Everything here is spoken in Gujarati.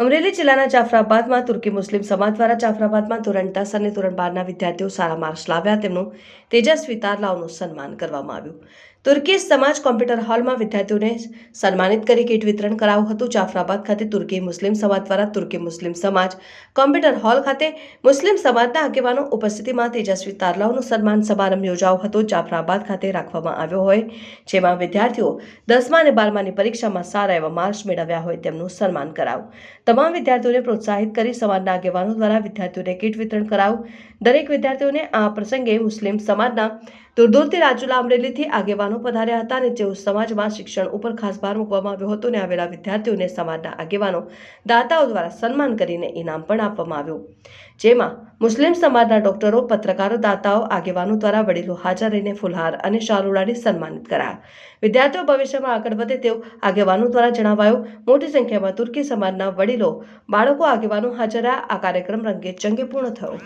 અમરેલી જિલ્લાના જાફરાબાદમાં તુર્કી મુસ્લિમ સમાજ દ્વારા જાફરાબાદમાં ધોરણ દસ અને ધોરણ બારના વિદ્યાર્થીઓ સારા માર્ક્સ લાવ્યા. તેમનું તેજસ્વી તારલાઓનું સન્માન કરવામાં આવ્યું. તુર્કી સમાજ કોમ્પ્યુટર હોલમાં વિદ્યાર્થીઓને સન્માનિત કરી કીટ વિતરણ કરાવ્યું હતું. જાફરાબાદ ખાતે તુર્કી મુસ્લિમ સમાજ દ્વારા તુર્કી મુસ્લિમ સમાજ કોમ્પ્યુટર હોલ ખાતે મુસ્લિમ સમાજના આગેવાનો ઉપસ્થિતિમાં તેજસ્વી તારલાઓનું સન્માન સમારંભ યોજાયો હતો. જાફરાબાદ ખાતે રાખવામાં આવ્યો હોય, જેમાં વિદ્યાર્થીઓ દસમા અને બારમાની પરીક્ષામાં સારા એવા માર્ક્સ મેળવ્યા હોય તેમનું સન્માન કરાવું તમામ વિદ્યાર્થીઓને પ્રોત્સાહિત કરી સમાજના આગેવાનો દ્વારા વિદ્યાર્થીઓને કીટ વિતરણ કરાવું. દરેક વિદ્યાર્થીઓને આ પ્રસંગે મુસ્લિમ સમાજના દૂર દૂરથી રાજુલા અમરેલીથી આગેવાનો પધાર્યા હતા અને જેઓ સમાજમાં શિક્ષણ ઉપર ખાસ ભાર મૂકવામાં આવ્યો હતો અને આવેલા વિદ્યાર્થીઓને સમાજના આગેવાનો દાતાઓ દ્વારા સન્માન કરીને ઇનામ પણ આપવામાં આવ્યું. જેમાં મુસ્લિમ સમાજના ડોક્ટરો, પત્રકારો, દાતાઓ, આગેવાનો દ્વારા વડીલો હાજર રહીને ફુલહાર અને શાલ ઉડાડી સન્માનિત કરાયા. વિદ્યાર્થીઓ ભવિષ્યમાં આગળ વધે તેવું આગેવાનો દ્વારા જણાવાયું, મોટી સંખ્યામાં તુર્કી સમાજના વડીલો, બાળકો, આગેવાનો હાજર રહ્યા. આ કાર્યક્રમ રંગે ચંગે પૂર્ણ થયો.